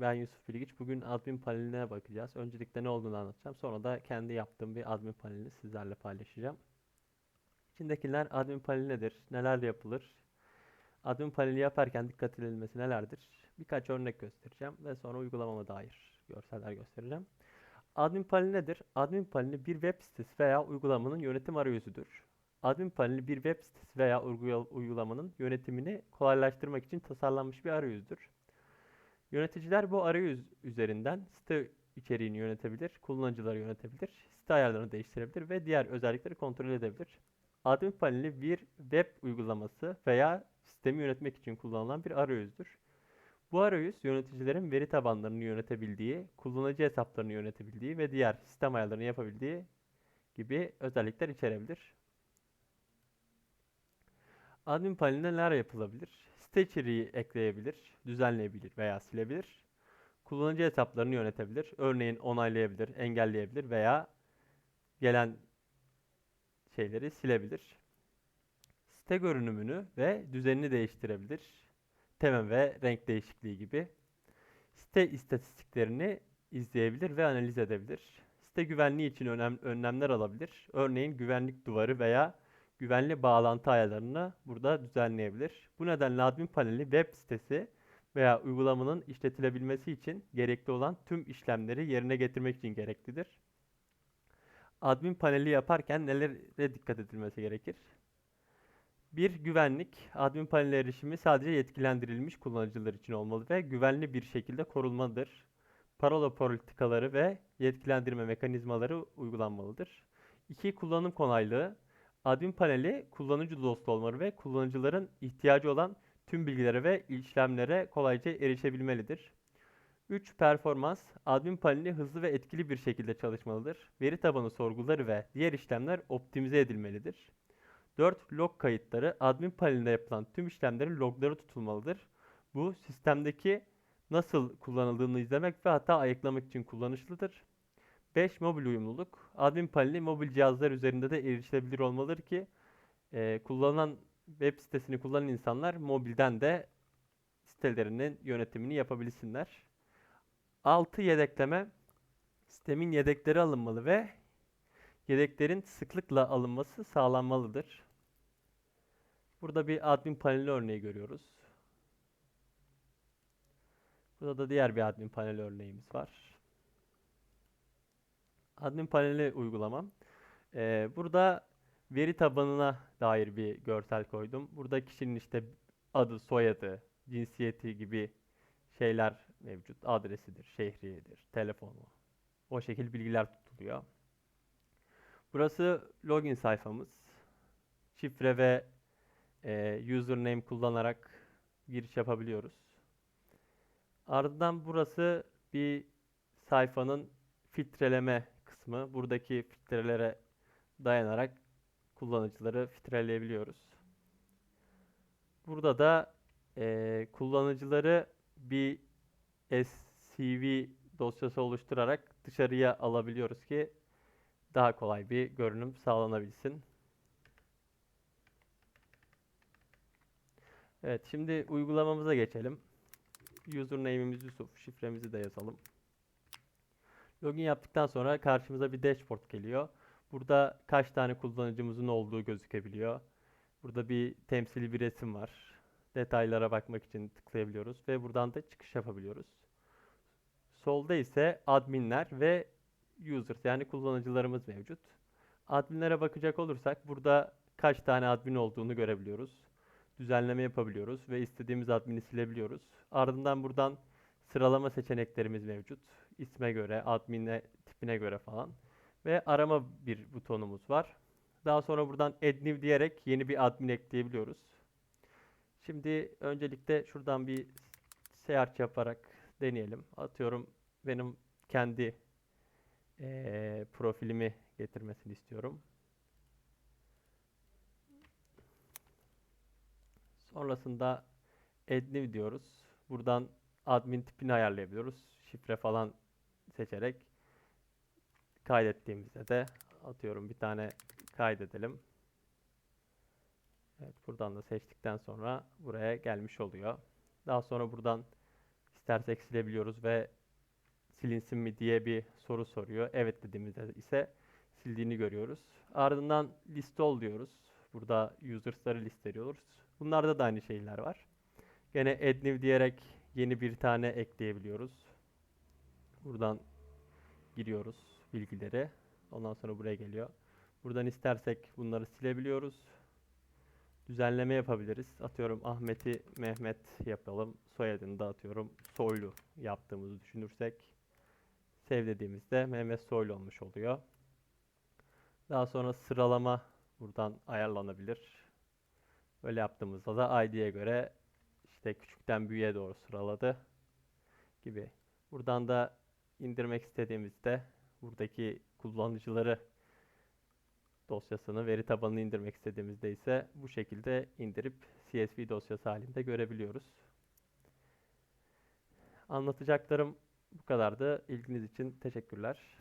Ben Yusuf Bilgiç. Bugün admin paneline bakacağız. Öncelikle ne olduğunu anlatacağım. Sonra da kendi yaptığım bir admin panelini sizlerle paylaşacağım. İçindekiler admin paneli nedir? Neler yapılır? Admin paneli yaparken dikkat edilmesi nelerdir? Birkaç örnek göstereceğim ve sonra uygulamama dair görseller göstereceğim. Admin paneli nedir? Admin paneli bir web sitesi veya uygulamanın yönetim arayüzüdür. Admin paneli bir web sitesi veya uygulamanın yönetimini kolaylaştırmak için tasarlanmış bir arayüzdür. Yöneticiler bu arayüz üzerinden site içeriğini yönetebilir, kullanıcıları yönetebilir, site ayarlarını değiştirebilir ve diğer özellikleri kontrol edebilir. Admin paneli bir web uygulaması veya sistemi yönetmek için kullanılan bir arayüzdür. Bu arayüz yöneticilerin veri tabanlarını yönetebildiği, kullanıcı hesaplarını yönetebildiği ve diğer sistem ayarlarını yapabildiği gibi özellikler içerebilir. Admin panelinde neler yapılabilir? Site içeriği ekleyebilir, düzenleyebilir veya silebilir. Kullanıcı hesaplarını yönetebilir. Örneğin onaylayabilir, engelleyebilir veya gelen şeyleri silebilir. Site görünümünü ve düzenini değiştirebilir. Tema ve renk değişikliği gibi. Site istatistiklerini izleyebilir ve analiz edebilir. Site güvenliği için önlemler alabilir. Örneğin güvenlik duvarı veya güvenli bağlantı ayarlarını burada düzenleyebilir. Bu nedenle admin paneli web sitesi veya uygulamanın işletilebilmesi için gerekli olan tüm işlemleri yerine getirmek için gereklidir. Admin paneli yaparken nelere dikkat edilmesi gerekir? Bir güvenlik, admin paneli erişimi sadece yetkilendirilmiş kullanıcılar için olmalı ve güvenli bir şekilde korunmalıdır. Parola politikaları ve yetkilendirme mekanizmaları uygulanmalıdır. İki kullanım kolaylığı, Admin paneli kullanıcı dostu olmalı ve kullanıcıların ihtiyacı olan tüm bilgilere ve işlemlere kolayca erişebilmelidir. 3. Performans. Admin paneli hızlı ve etkili bir şekilde çalışmalıdır. Veri tabanı sorguları ve diğer işlemler optimize edilmelidir. 4. Log kayıtları. Admin panelinde yapılan tüm işlemlerin logları tutulmalıdır. Bu sistemdeki nasıl kullanıldığını izlemek ve hata ayıklamak için kullanışlıdır. 5. Mobil uyumluluk. Admin paneli mobil cihazlar üzerinde de erişilebilir olmalıdır ki e, kullanılan web sitesini kullanan insanlar mobilden de sitelerinin yönetimini yapabilsinler. 6. Yedekleme. Sistemin yedekleri alınmalı ve yedeklerin sıklıkla alınması sağlanmalıdır. Burada bir admin paneli örneği görüyoruz. Burada da diğer bir admin paneli örneğimiz var admin paneli uygulamam. Ee, burada veri tabanına dair bir görsel koydum. Burada kişinin işte adı, soyadı, cinsiyeti gibi şeyler mevcut. Adresidir, şehriyedir, telefonu. O şekil bilgiler tutuluyor. Burası login sayfamız. Şifre ve e, username kullanarak giriş yapabiliyoruz. Ardından burası bir sayfanın filtreleme kısmı. Buradaki filtrelere dayanarak kullanıcıları filtreleyebiliyoruz. Burada da e, kullanıcıları bir SCV dosyası oluşturarak dışarıya alabiliyoruz ki daha kolay bir görünüm sağlanabilsin. Evet şimdi uygulamamıza geçelim. Username'imiz Yusuf, şifremizi de yazalım. Login yaptıktan sonra karşımıza bir dashboard geliyor. Burada kaç tane kullanıcımızın olduğu gözükebiliyor. Burada bir temsili bir resim var. Detaylara bakmak için tıklayabiliyoruz ve buradan da çıkış yapabiliyoruz. Solda ise adminler ve users yani kullanıcılarımız mevcut. Adminlere bakacak olursak burada kaç tane admin olduğunu görebiliyoruz. Düzenleme yapabiliyoruz ve istediğimiz admini silebiliyoruz. Ardından buradan sıralama seçeneklerimiz mevcut. İsme göre, admin'e tipine göre falan. Ve arama bir butonumuz var. Daha sonra buradan add new diyerek yeni bir admin ekleyebiliyoruz. Şimdi öncelikle şuradan bir search yaparak deneyelim. Atıyorum benim kendi ee, profilimi getirmesini istiyorum. Sonrasında add new diyoruz. Buradan admin tipini ayarlayabiliyoruz. Şifre falan seçerek kaydettiğimizde de atıyorum bir tane kaydedelim. Evet buradan da seçtikten sonra buraya gelmiş oluyor. Daha sonra buradan istersek silebiliyoruz ve silinsin mi diye bir soru soruyor. Evet dediğimizde ise sildiğini görüyoruz. Ardından liste ol diyoruz. Burada users'ları listeliyoruz. Bunlarda da aynı şeyler var. Gene add new diyerek yeni bir tane ekleyebiliyoruz. Buradan giriyoruz bilgileri. Ondan sonra buraya geliyor. Buradan istersek bunları silebiliyoruz. Düzenleme yapabiliriz. Atıyorum Ahmet'i Mehmet yapalım. Soyadını da atıyorum Soylu yaptığımızı düşünürsek. Save dediğimizde Mehmet Soylu olmuş oluyor. Daha sonra sıralama buradan ayarlanabilir. Böyle yaptığımızda da ID'ye göre işte küçükten büyüğe doğru sıraladı gibi. Buradan da indirmek istediğimizde buradaki kullanıcıları dosyasını, veri tabanını indirmek istediğimizde ise bu şekilde indirip CSV dosyası halinde görebiliyoruz. Anlatacaklarım bu kadardı. İlginiz için teşekkürler.